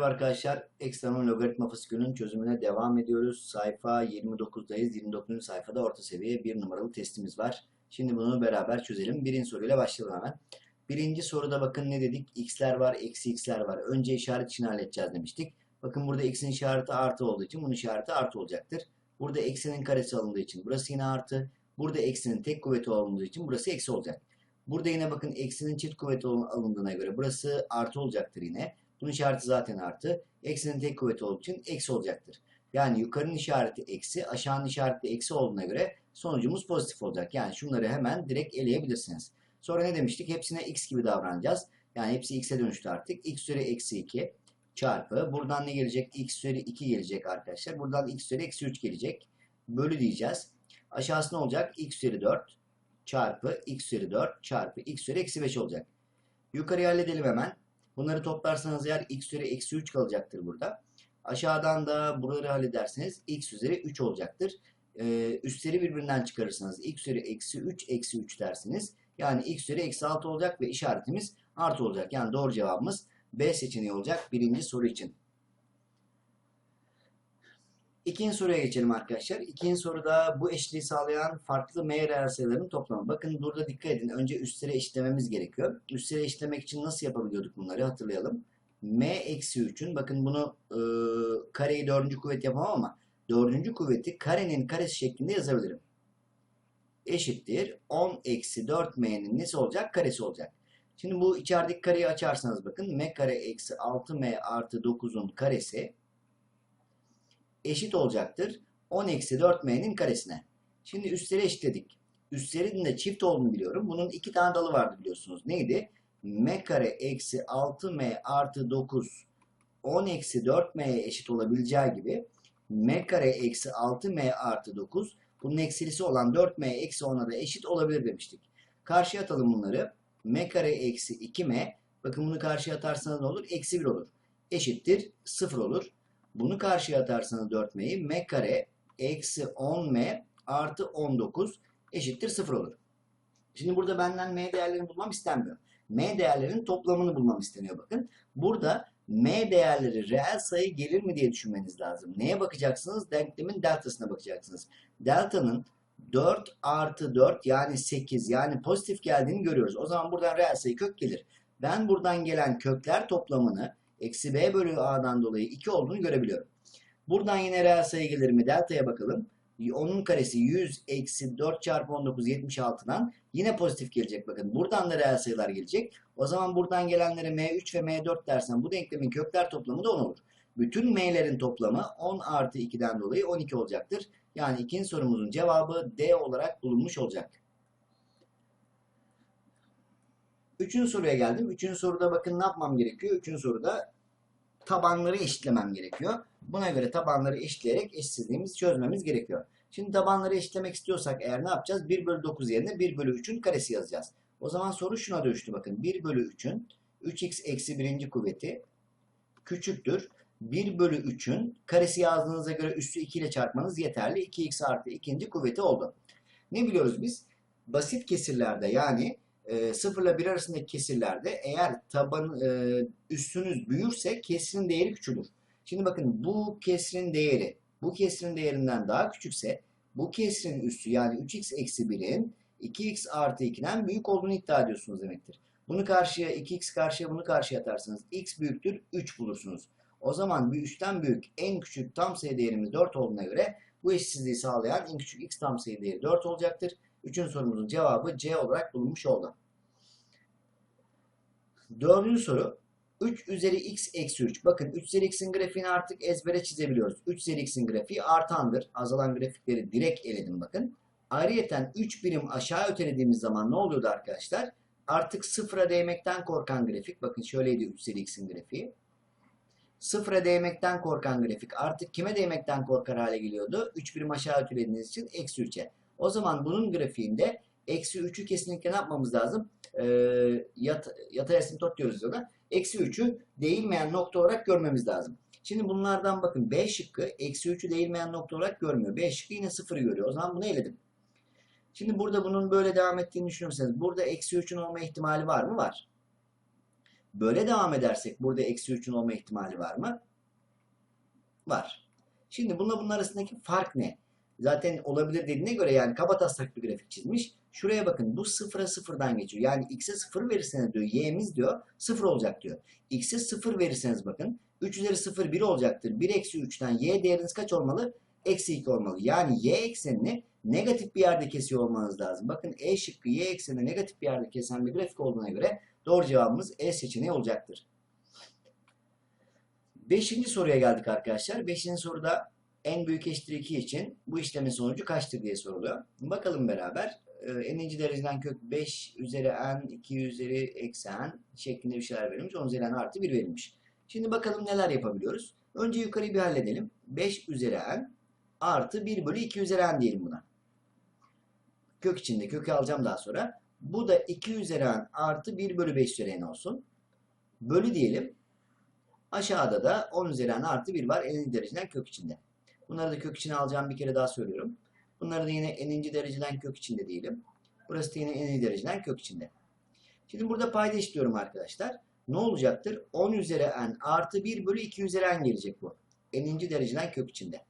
Merhaba arkadaşlar. Ekstremum logaritma fasikülünün çözümüne devam ediyoruz. Sayfa 29'dayız. 29. sayfada orta seviye bir numaralı testimiz var. Şimdi bunu beraber çözelim. Birinci soruyla başlayalım hemen. Birinci soruda bakın ne dedik? X'ler var, eksi x'ler var. Önce işaret için halledeceğiz demiştik. Bakın burada x'in işareti artı olduğu için bunun işareti artı olacaktır. Burada eksinin karesi alındığı için burası yine artı. Burada eksinin tek kuvveti alındığı için burası eksi olacak. Burada yine bakın eksinin çift kuvveti alındığına göre burası artı olacaktır yine. Bunun işareti zaten artı. Eksinin tek kuvveti olduğu için eksi olacaktır. Yani yukarının işareti eksi, aşağının işareti eksi olduğuna göre sonucumuz pozitif olacak. Yani şunları hemen direkt eleyebilirsiniz. Sonra ne demiştik? Hepsine x gibi davranacağız. Yani hepsi x'e dönüştü artık. x üzeri eksi 2 çarpı. Buradan ne gelecek? x üzeri 2 gelecek arkadaşlar. Buradan x üzeri eksi 3 gelecek. Bölü diyeceğiz. Aşağısı ne olacak? x üzeri 4 çarpı x üzeri 4 çarpı x üzeri eksi 5 olacak. Yukarıya halledelim hemen. Bunları toplarsanız eğer x üzeri eksi 3 kalacaktır burada. Aşağıdan da buraları hallederseniz x üzeri 3 olacaktır. Ee, üstleri birbirinden çıkarırsanız x üzeri eksi 3 eksi 3 dersiniz. Yani x üzeri eksi 6 olacak ve işaretimiz artı olacak. Yani doğru cevabımız B seçeneği olacak birinci soru için. İkinci soruya geçelim arkadaşlar. İkinci soruda bu eşitliği sağlayan farklı m reel sayıların toplamı. Bakın burada dikkat edin. Önce üstlere eşitlememiz gerekiyor. Üstlere eşitlemek için nasıl yapabiliyorduk bunları hatırlayalım. m eksi 3'ün bakın bunu e, kareyi dördüncü kuvvet yapamam ama dördüncü kuvveti karenin karesi şeklinde yazabilirim. Eşittir 10 eksi 4m'nin nesi olacak? Karesi olacak. Şimdi bu içerideki kareyi açarsanız bakın m kare eksi 6m artı 9'un karesi eşit olacaktır. 10 eksi 4m'nin karesine. Şimdi üstleri eşitledik. Üstlerin de çift olduğunu biliyorum. Bunun iki tane dalı vardı biliyorsunuz. Neydi? m kare eksi 6m artı 9 10 eksi 4m'ye eşit olabileceği gibi m kare eksi 6m artı 9 bunun eksilisi olan 4m eksi 10'a da eşit olabilir demiştik. Karşıya atalım bunları. m kare eksi 2m bakın bunu karşıya atarsanız ne olur? Eksi 1 olur. Eşittir 0 olur. Bunu karşıya atarsanız 4m'yi m kare eksi 10m artı 19 eşittir 0 olur. Şimdi burada benden m değerlerini bulmam istenmiyor. m değerlerinin toplamını bulmam isteniyor bakın. Burada m değerleri reel sayı gelir mi diye düşünmeniz lazım. Neye bakacaksınız? Denklemin deltasına bakacaksınız. Delta'nın 4 artı 4 yani 8 yani pozitif geldiğini görüyoruz. O zaman buradan reel sayı kök gelir. Ben buradan gelen kökler toplamını eksi b bölü a'dan dolayı 2 olduğunu görebiliyorum. Buradan yine reel sayı gelir mi? Delta'ya bakalım. Onun karesi 100 eksi 4 çarpı 19 76'dan yine pozitif gelecek bakın. Buradan da reel sayılar gelecek. O zaman buradan gelenlere m3 ve m4 dersen bu denklemin kökler toplamı da 10 olur. Bütün m'lerin toplamı 10 artı 2'den dolayı 12 olacaktır. Yani ikinci sorumuzun cevabı D olarak bulunmuş olacak. Üçüncü soruya geldim. Üçüncü soruda bakın ne yapmam gerekiyor? Üçüncü soruda tabanları eşitlemem gerekiyor. Buna göre tabanları eşitleyerek eşitsizliğimizi çözmemiz gerekiyor. Şimdi tabanları eşitlemek istiyorsak eğer ne yapacağız? 1 bölü 9 yerine 1 bölü 3'ün karesi yazacağız. O zaman soru şuna dönüştü bakın. 1 bölü 3'ün 3x eksi birinci kuvveti küçüktür. 1 bölü 3'ün karesi yazdığınıza göre üstü 2 ile çarpmanız yeterli. 2x artı ikinci kuvveti oldu. Ne biliyoruz biz? Basit kesirlerde yani e, 0 ile 1 arasındaki kesirlerde eğer taban e, üstünüz büyürse kesirin değeri küçülür. Şimdi bakın bu kesrin değeri bu kesrin değerinden daha küçükse bu kesrin üstü yani 3x eksi 1'in 2x artı 2'den büyük olduğunu iddia ediyorsunuz demektir. Bunu karşıya 2x karşıya bunu karşıya atarsanız x büyüktür 3 bulursunuz. O zaman bir 3'ten büyük en küçük tam sayı değerimiz 4 olduğuna göre bu eşitsizliği sağlayan en küçük x tam sayı değeri 4 olacaktır. Üçüncü sorumuzun cevabı C olarak bulunmuş oldu. Dördüncü soru. 3 üzeri x eksi 3. Bakın 3 üzeri x'in grafiğini artık ezbere çizebiliyoruz. 3 üzeri x'in grafiği artandır. Azalan grafikleri direkt eledim bakın. Ayrıyeten 3 birim aşağı ötelediğimiz zaman ne oluyordu arkadaşlar? Artık sıfıra değmekten korkan grafik. Bakın şöyleydi 3 üzeri x'in grafiği. Sıfıra değmekten korkan grafik artık kime değmekten korkar hale geliyordu? 3 birim aşağı ötelediğiniz için eksi 3'e. O zaman bunun grafiğinde eksi 3'ü kesinlikle ne yapmamız lazım? Ee, yat, yatay asintot diyoruz ona. Eksi 3'ü değilmeyen nokta olarak görmemiz lazım. Şimdi bunlardan bakın B şıkkı eksi 3'ü değilmeyen nokta olarak görmüyor. B şıkkı yine 0'ı görüyor. O zaman bunu eledim. Şimdi burada bunun böyle devam ettiğini düşünürseniz burada eksi 3'ün olma ihtimali var mı? Var. Böyle devam edersek burada eksi 3'ün olma ihtimali var mı? Var. Şimdi bununla bunun arasındaki fark ne? Zaten olabilir dediğine göre yani kabataslak bir grafik çizmiş. Şuraya bakın bu sıfıra sıfırdan geçiyor. Yani x'e sıfır verirseniz diyor y'miz diyor sıfır olacak diyor. x'e sıfır verirseniz bakın 3 üzeri 0 1 olacaktır. 1 eksi 3'ten y değeriniz kaç olmalı? Eksi 2 olmalı. Yani y eksenini negatif bir yerde kesiyor olmanız lazım. Bakın e şıkkı y eksenini negatif bir yerde kesen bir grafik olduğuna göre doğru cevabımız E seçeneği olacaktır. Beşinci soruya geldik arkadaşlar. Beşinci soruda en büyük eşittir 2 için bu işlemin sonucu kaçtır diye soruluyor. Bakalım beraber. Ee, N'inci dereceden kök 5 üzeri n 2 üzeri eksi n şeklinde bir şeyler verilmiş. 10 üzeri n artı 1 verilmiş. Şimdi bakalım neler yapabiliyoruz. Önce yukarıyı bir halledelim. 5 üzeri n artı 1 bölü 2 üzeri n diyelim buna. Kök içinde kökü alacağım daha sonra. Bu da 2 üzeri n artı 1 bölü 5 üzeri n olsun. Bölü diyelim. Aşağıda da 10 üzeri n artı 1 var. N'inci dereceden kök içinde. Bunları da kök içine alacağım bir kere daha söylüyorum. Bunları da yine n'inci dereceden kök içinde diyelim. Burası da yine n'inci dereceden kök içinde. Şimdi burada payda işliyorum arkadaşlar. Ne olacaktır? 10 üzeri n artı 1 bölü 2 üzeri n gelecek bu. n'inci dereceden kök içinde.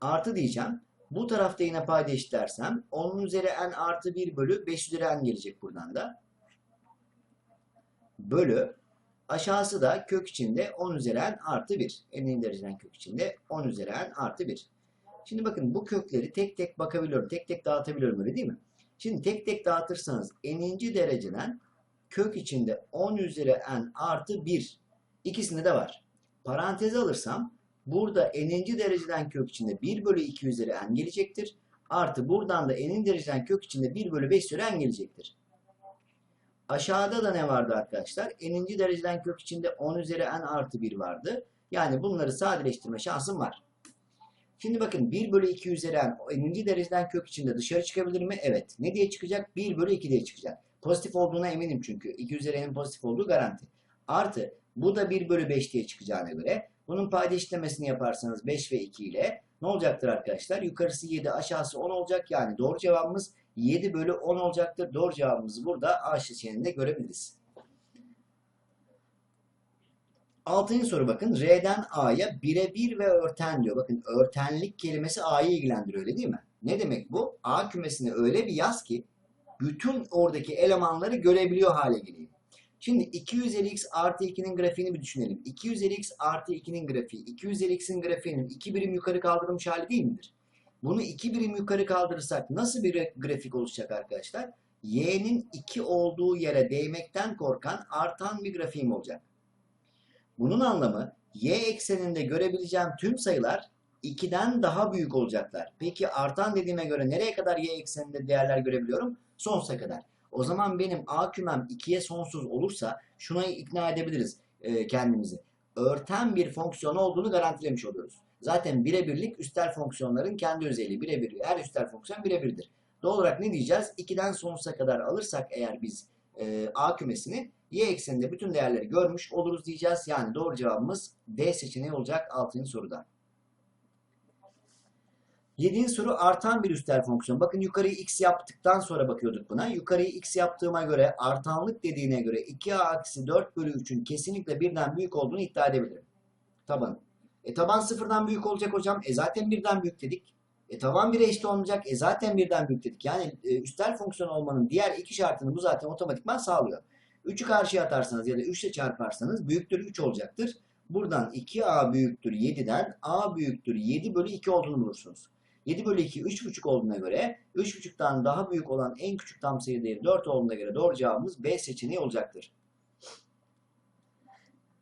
Artı diyeceğim. Bu tarafta yine payda eşitlersem 10 üzeri n artı 1 bölü 5 üzeri n gelecek buradan da. Bölü aşağısı da kök içinde 10 üzeri n artı 1. N'in dereceden kök içinde 10 üzeri n artı 1. Şimdi bakın bu kökleri tek tek bakabiliyorum. Tek tek dağıtabiliyorum öyle değil mi? Şimdi tek tek dağıtırsanız n'inci dereceden kök içinde 10 üzeri n artı 1. İkisinde de var. Paranteze alırsam burada n'inci dereceden kök içinde 1 bölü 2 üzeri n gelecektir. Artı buradan da n'in dereceden kök içinde 1 bölü 5 üzeri n gelecektir. Aşağıda da ne vardı arkadaşlar? N'inci dereceden kök içinde 10 üzeri n artı 1 vardı. Yani bunları sadeleştirme şansım var. Şimdi bakın 1 bölü 2 üzeri n n'inci dereceden kök içinde dışarı çıkabilir mi? Evet. Ne diye çıkacak? 1 bölü 2 diye çıkacak. Pozitif olduğuna eminim çünkü. 2 üzeri n'in pozitif olduğu garanti. Artı bu da 1 bölü 5 diye çıkacağına göre bunun payda işlemesini yaparsanız 5 ve 2 ile ne olacaktır arkadaşlar? Yukarısı 7 aşağısı 10 olacak. Yani doğru cevabımız 7 bölü 10 olacaktır. Doğru cevabımızı burada A seçeneğinde görebiliriz. Altıncı soru bakın. R'den A'ya birebir ve örten diyor. Bakın örtenlik kelimesi A'yı ilgilendiriyor öyle değil mi? Ne demek bu? A kümesini öyle bir yaz ki bütün oradaki elemanları görebiliyor hale geleyim. Şimdi 2 üzeri x artı 2'nin grafiğini bir düşünelim. 2 üzeri x artı 2'nin grafiği. 2 üzeri x'in grafiğinin 2 birim yukarı kaldırılmış hali değil midir? Bunu 2 birim yukarı kaldırırsak nasıl bir grafik oluşacak arkadaşlar? y'nin 2 olduğu yere değmekten korkan artan bir grafiğim olacak. Bunun anlamı y ekseninde görebileceğim tüm sayılar 2'den daha büyük olacaklar. Peki artan dediğime göre nereye kadar y ekseninde değerler görebiliyorum? Sonsuza kadar. O zaman benim a kümem 2'ye sonsuz olursa şuna ikna edebiliriz e, kendimizi. Örten bir fonksiyon olduğunu garantilemiş oluyoruz. Zaten birebirlik üstel fonksiyonların kendi özelliği. Birebir, her üstel fonksiyon birebirdir. Doğal olarak ne diyeceğiz? 2'den sonsuza kadar alırsak eğer biz e, a kümesini y ekseninde bütün değerleri görmüş oluruz diyeceğiz. Yani doğru cevabımız D seçeneği olacak 6. soruda. 7. soru artan bir üstel fonksiyon. Bakın yukarıyı x yaptıktan sonra bakıyorduk buna. Yukarıyı x yaptığıma göre artanlık dediğine göre 2a-4 bölü 3'ün kesinlikle birden büyük olduğunu iddia edebilirim. Taban. E taban sıfırdan büyük olacak hocam. E zaten birden büyük dedik. E taban 1'e eşit olmayacak. E zaten birden büyük dedik. Yani e, üstel fonksiyon olmanın diğer iki şartını bu zaten otomatikman sağlıyor. 3'ü karşıya atarsanız ya da 3 ile çarparsanız büyüktür 3 olacaktır. Buradan 2a büyüktür 7'den a büyüktür 7 bölü 2 olduğunu bulursunuz. 7 bölü 2 3,5 olduğuna göre 3,5'tan daha büyük olan en küçük tam sayı değeri 4 olduğuna göre doğru cevabımız B seçeneği olacaktır.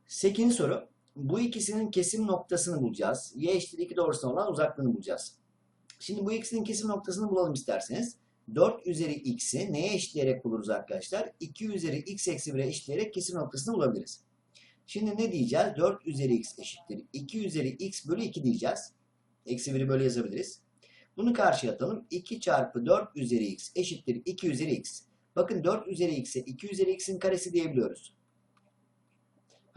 8. soru. Bu ikisinin kesim noktasını bulacağız. Y eşittir 2 doğrusuna olan uzaklığını bulacağız. Şimdi bu ikisinin kesim noktasını bulalım isterseniz. 4 üzeri x'i neye eşitleyerek buluruz arkadaşlar? 2 üzeri x eksi 1'e eşitleyerek kesim noktasını bulabiliriz. Şimdi ne diyeceğiz? 4 üzeri x eşittir. 2 üzeri x bölü 2 diyeceğiz. Eksi 1'i böyle yazabiliriz. Bunu karşıya atalım. 2 çarpı 4 üzeri x eşittir 2 üzeri x. Bakın 4 üzeri x'e 2 üzeri x'in karesi diyebiliyoruz.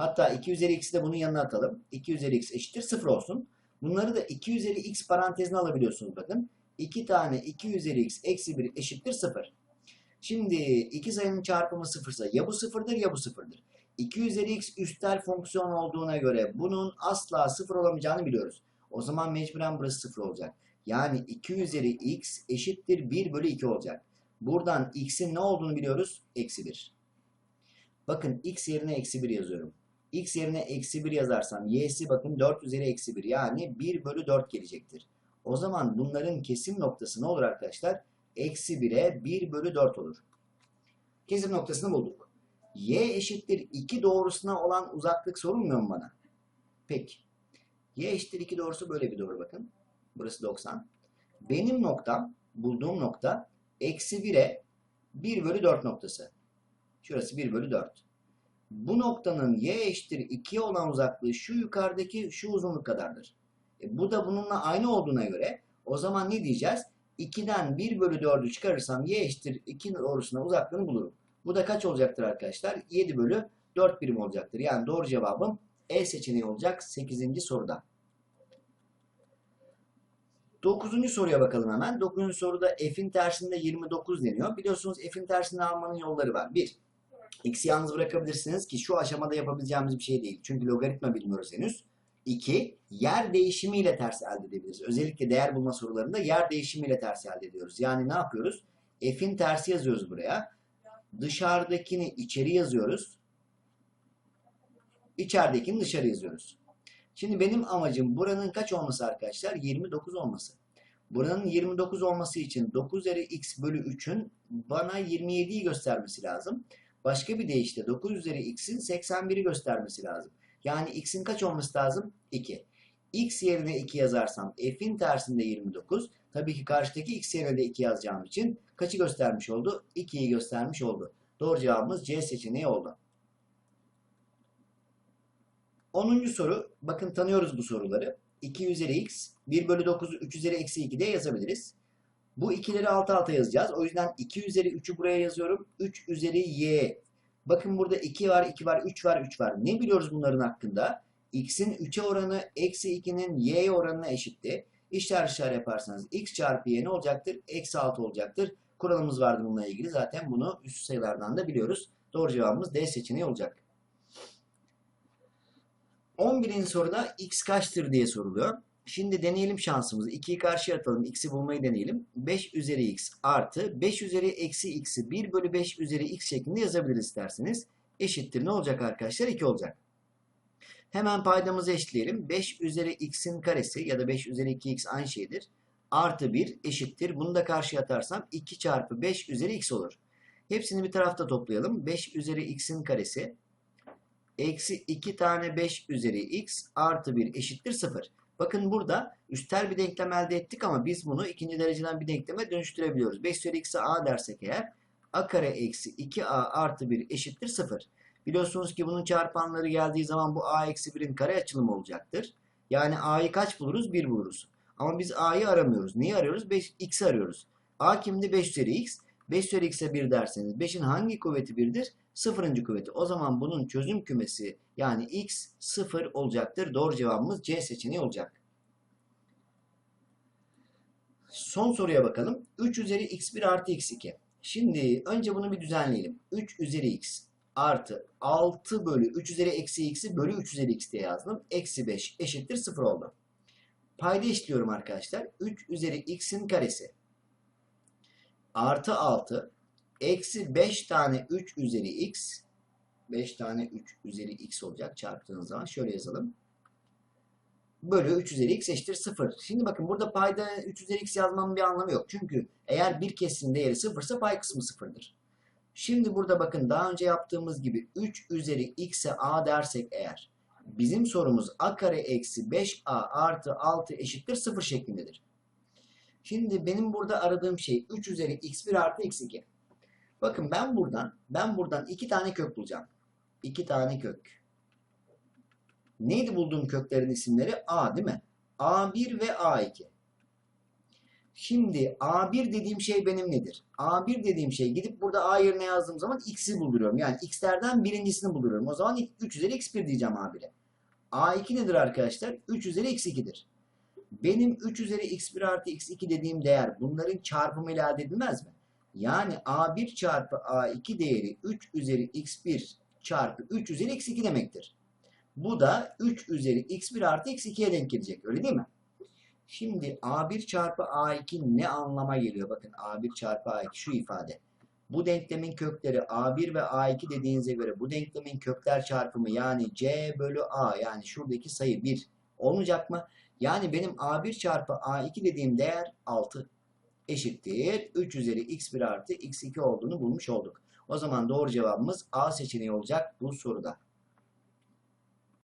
Hatta 2 üzeri x'i de bunun yanına atalım. 2 üzeri x eşittir 0 olsun. Bunları da 2 üzeri x parantezine alabiliyorsunuz bakın. 2 tane 2 üzeri x eksi 1 eşittir 0. Şimdi iki sayının çarpımı sıfırsa ya bu sıfırdır ya bu sıfırdır. 2 üzeri x üstel fonksiyon olduğuna göre bunun asla sıfır olamayacağını biliyoruz. O zaman mecburen burası sıfır olacak. Yani 2 üzeri x eşittir 1 bölü 2 olacak. Buradan x'in ne olduğunu biliyoruz? Eksi 1. Bakın x yerine eksi 1 yazıyorum. X yerine eksi 1 yazarsam y'si bakın 4 üzeri eksi 1 yani 1 bölü 4 gelecektir. O zaman bunların kesim noktası ne olur arkadaşlar? Eksi 1'e 1 bölü 4 olur. Kesim noktasını bulduk. Y eşittir 2 doğrusuna olan uzaklık sorulmuyor mu bana? Peki. Y eşittir 2 doğrusu böyle bir doğru bakın. Burası 90. Benim noktam, bulduğum nokta eksi 1'e 1 bölü 4 noktası. Şurası 1 bölü 4. Bu noktanın y eşittir 2'ye olan uzaklığı şu yukarıdaki şu uzunluk kadardır. E, bu da bununla aynı olduğuna göre o zaman ne diyeceğiz? 2'den 1 bölü 4'ü çıkarırsam y eşittir 2 doğrusuna uzaklığını bulurum. Bu da kaç olacaktır arkadaşlar? 7 bölü 4 birim olacaktır. Yani doğru cevabım E seçeneği olacak 8. soruda. 9. soruya bakalım hemen. 9. soruda f'in tersinde 29 deniyor. Biliyorsunuz f'in tersinde almanın yolları var. 1. X'i yalnız bırakabilirsiniz ki şu aşamada yapabileceğimiz bir şey değil. Çünkü logaritma bilmiyoruz henüz. 2. Yer değişimiyle ters elde edebiliriz. Özellikle değer bulma sorularında yer değişimiyle ters elde ediyoruz. Yani ne yapıyoruz? F'in tersi yazıyoruz buraya. Dışarıdakini içeri yazıyoruz. İçeridekini dışarı yazıyoruz. Şimdi benim amacım buranın kaç olması arkadaşlar? 29 olması. Buranın 29 olması için 9 üzeri x bölü 3'ün bana 27'yi göstermesi lazım. Başka bir deyişle 9 üzeri x'in 81'i göstermesi lazım. Yani x'in kaç olması lazım? 2. x yerine 2 yazarsam f'in tersinde 29. Tabii ki karşıdaki x yerine de 2 yazacağım için kaçı göstermiş oldu? 2'yi göstermiş oldu. Doğru cevabımız C seçeneği oldu. 10. soru. Bakın tanıyoruz bu soruları. 2 üzeri x, 1 bölü 9'u 3 üzeri eksi 2 diye yazabiliriz. Bu ikileri alt alta yazacağız. O yüzden 2 üzeri 3'ü buraya yazıyorum. 3 üzeri y. Bakın burada 2 var, 2 var, 3 var, 3 var. Ne biliyoruz bunların hakkında? x'in 3'e oranı eksi 2'nin y'ye oranına eşitti. İşler işler yaparsanız x çarpı y ne olacaktır? Eksi 6 olacaktır. Kuralımız vardı bununla ilgili. Zaten bunu üst sayılardan da biliyoruz. Doğru cevabımız D seçeneği olacak. 11. soruda x kaçtır diye soruluyor. Şimdi deneyelim şansımızı. 2'yi karşıya atalım. X'i bulmayı deneyelim. 5 üzeri x artı 5 üzeri eksi x'i 1 bölü 5 üzeri x şeklinde yazabiliriz isterseniz. Eşittir. Ne olacak arkadaşlar? 2 olacak. Hemen paydamızı eşitleyelim. 5 üzeri x'in karesi ya da 5 üzeri 2x aynı şeydir. Artı 1 eşittir. Bunu da karşıya atarsam 2 çarpı 5 üzeri x olur. Hepsini bir tarafta toplayalım. 5 üzeri x'in karesi eksi 2 tane 5 üzeri x artı 1 eşittir 0. Bakın burada üstel bir denklem elde ettik ama biz bunu ikinci dereceden bir denkleme dönüştürebiliyoruz. 5 üzeri x'e a dersek eğer a kare eksi 2a artı 1 eşittir 0. Biliyorsunuz ki bunun çarpanları geldiği zaman bu a eksi 1'in kare açılımı olacaktır. Yani a'yı kaç buluruz? 1 buluruz. Ama biz a'yı aramıyoruz. Neyi arıyoruz? 5, x'i arıyoruz. a kimdi? 5 üzeri x. 5 üzeri x'e 1 derseniz 5'in hangi kuvveti 1'dir? Sıfırıncı kuvveti. O zaman bunun çözüm kümesi yani x sıfır olacaktır. Doğru cevabımız C seçeneği olacak. Son soruya bakalım. 3 üzeri x1 artı x2. Şimdi önce bunu bir düzenleyelim. 3 üzeri x artı 6 bölü 3 üzeri eksi x'i bölü 3 üzeri x diye yazdım. Eksi 5 eşittir 0 oldu. Payda işliyorum arkadaşlar. 3 üzeri x'in karesi artı 6 eksi 5 tane 3 üzeri x 5 tane 3 üzeri x olacak çarptığınız zaman şöyle yazalım. Bölü 3 üzeri x eşittir 0. Şimdi bakın burada payda 3 üzeri x yazmamın bir anlamı yok. Çünkü eğer bir kesimin değeri 0 ise pay kısmı 0'dır. Şimdi burada bakın daha önce yaptığımız gibi 3 üzeri x'e a dersek eğer bizim sorumuz a kare eksi 5a artı 6 eşittir 0 şeklindedir. Şimdi benim burada aradığım şey 3 üzeri x1 artı x2. Bakın ben buradan ben buradan iki tane kök bulacağım. İki tane kök. Neydi bulduğum köklerin isimleri? A değil mi? A1 ve A2. Şimdi A1 dediğim şey benim nedir? A1 dediğim şey gidip burada A yerine yazdığım zaman x'i buluyorum. Yani x'lerden birincisini buluyorum. O zaman 3 üzeri x1 diyeceğim A1'e. A2 nedir arkadaşlar? 3 üzeri x2'dir. Benim 3 üzeri x1 artı x2 dediğim değer bunların çarpımıyla elde edilmez mi? Yani A1 çarpı A2 değeri 3 üzeri x1 çarpı 3 üzeri x2 demektir. Bu da 3 üzeri x1 artı x2'ye denk gelecek. Öyle değil mi? Şimdi A1 çarpı A2 ne anlama geliyor? Bakın A1 çarpı A2 şu ifade. Bu denklemin kökleri A1 ve A2 dediğinize göre bu denklemin kökler çarpımı yani C bölü A yani şuradaki sayı 1 olmayacak mı? Yani benim A1 çarpı A2 dediğim değer 6 eşittir. 3 üzeri x1 artı x2 olduğunu bulmuş olduk. O zaman doğru cevabımız A seçeneği olacak bu soruda.